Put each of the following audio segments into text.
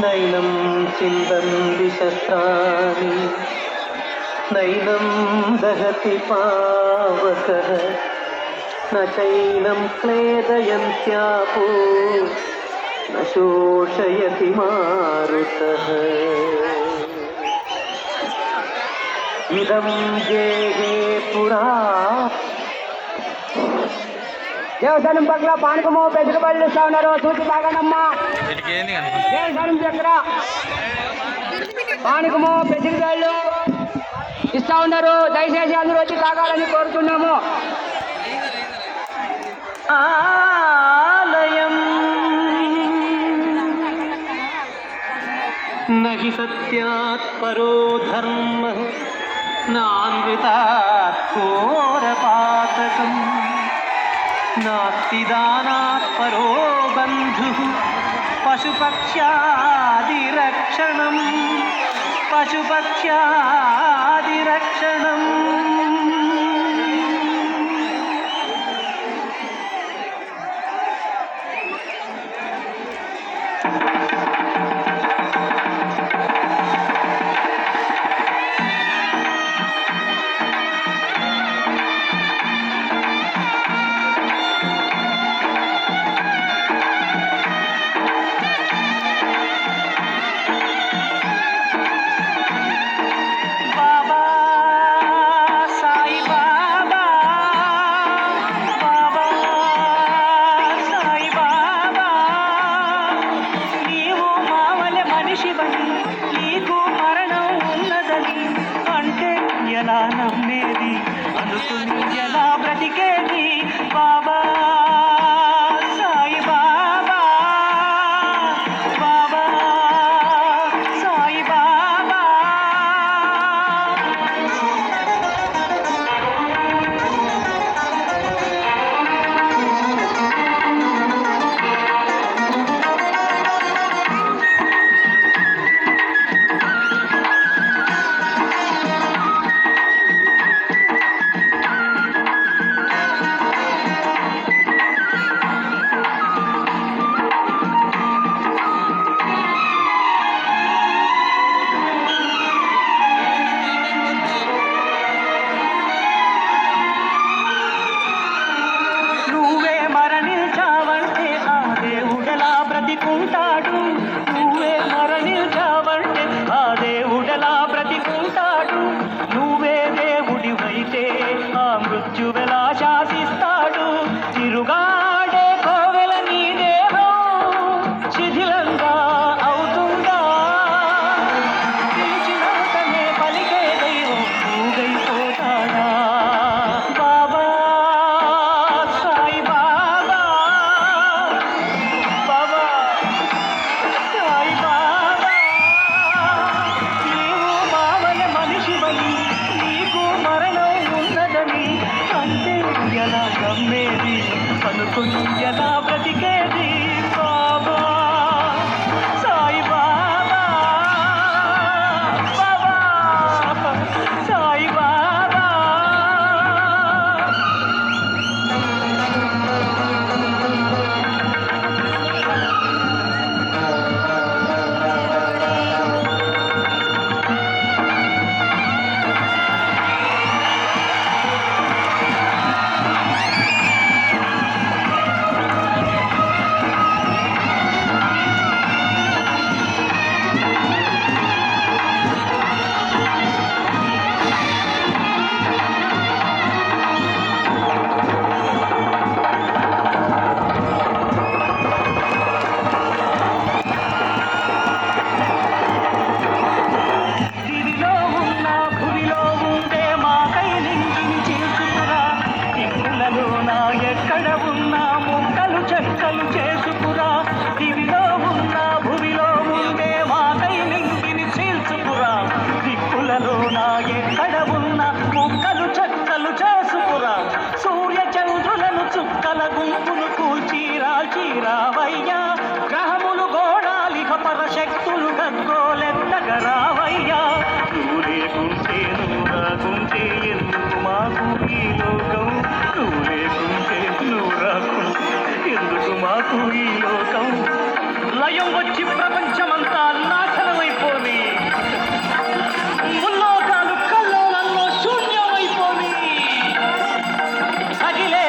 നൈനം ചിന്തന്തി ശസ്ത്രാണി നൈനം ദഹതി പാവക. ന ചൈനം ക്ലേദയന്ത്യാപോ. ന ശോഷയതി മാരുതഃ. ഇതം ജേഹേ പുരാ దేవస్థానం పక్కల పానకము పెసరబళ్ళు ఇస్తా ఉన్నారు. చూసి బాగానమ్మా దేవస్థానం దగ్గర పానకము పెసరబళ్ళు ఇస్తా ఉన్నారు. దయచేసి అందరూ వచ్చి తాగాలని కోరుతున్నాము. ఆలయం. నహి సత్యాత్ పరో ధర్మ. నాన్వితాత్ ఘోరపాతకం. घोरपातकम् नास्ति दानात् परो बन्धुः पशुपक्ष्यादिरक्षणम् पशुपक्ष्यादिरक्षणम् ఎలా నమ్మేది అనుకుని കൊഞ്ചലാ ఈ లోకం. లయం వచ్చి ప్రపంచమంతా నాశనమైపోని. ముల్లోకాలు కల్లోలంలో శూన్యమైపోని. తగిలే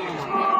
Oh!